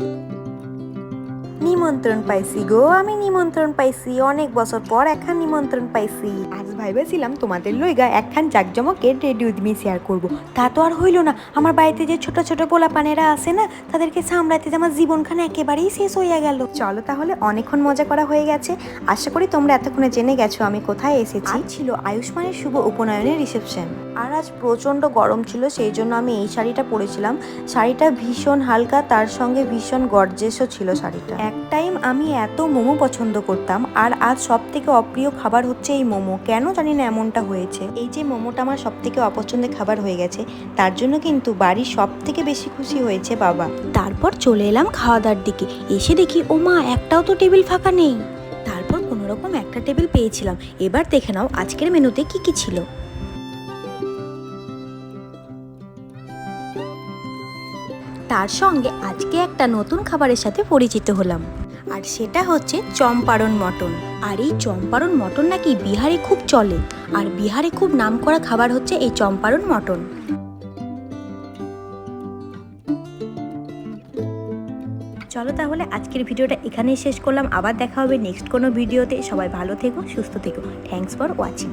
Thank you. নিমন্ত্রণ পাইছি গো আমি নিমন্ত্রণ পাইছি। অনেক বছর পর একখান নিমন্ত্রণ পাইছি। আজ ভাইবেছিলাম তোমাদের লইগা একখান জাকজমকের রেডিও দিমি শেয়ার করব। তা তো আর হইল না। আমার বাড়িতে যে ছোট ছোট পোলাপানেরা আছে না তাদেরকে সামলাতে যে আমার জীবনখানে একেবারেই শেষ হইয়া গেল। চলো তাহলে অনেকক্ষণ মজা করা হয়ে গেছে। আশা করি তোমরা এতক্ষণে জেনে গেছো আমি কোথায় এসেছি। ছিল আয়ুষ্মানের শুভ উপনয়নের রিসেপশন। আর আজ প্রচণ্ড গরম ছিল সেই জন্য আমি এই শাড়িটা পরেছিলাম। শাড়িটা ভীষণ হালকা তার সঙ্গে ভীষণ গর্জেসও ছিল শাড়িটা। এক টাইম আমি এত মোমো পছন্দ করতাম, আর আজ সব থেকে অপ্রিয় খাবার হচ্ছে এই মোমো। কেন জানি না এমনটা হয়েছে। এই যে মোমোটা আমার সব থেকে অপছন্দের খাবার হয়ে গেছে, তার জন্য কিন্তু বাড়ির সব থেকে বেশি খুশি হয়েছে বাবা। তারপর চলে এলাম খাওয়া দাওয়ার দিকে। এসে দেখি, ও মা, একটাও তো টেবিল ফাঁকা নেই। তারপর কোনো রকম একটা টেবিল পেয়েছিলাম। এবার দেখে নাও আজকের মেনুতে কি কি ছিল। তার সঙ্গে আজকে একটা নতুন খাবারের সাথে পরিচিত হলাম। আর সেটা হচ্ছে চম্পারণ মটন। আর এই চম্পারণ মটন নাকি বিহারে খুব চলে। আর বিহারে খুব নামকরা খাবার হচ্ছে এই চম্পারণ মটন। চলো তাহলে আজকের ভিডিওটা এখানেই শেষ করলাম। আবার দেখা হবে নেক্সট কোনো ভিডিওতে। সবাই ভালো থেকো, সুস্থ থেকো। Thanks for watching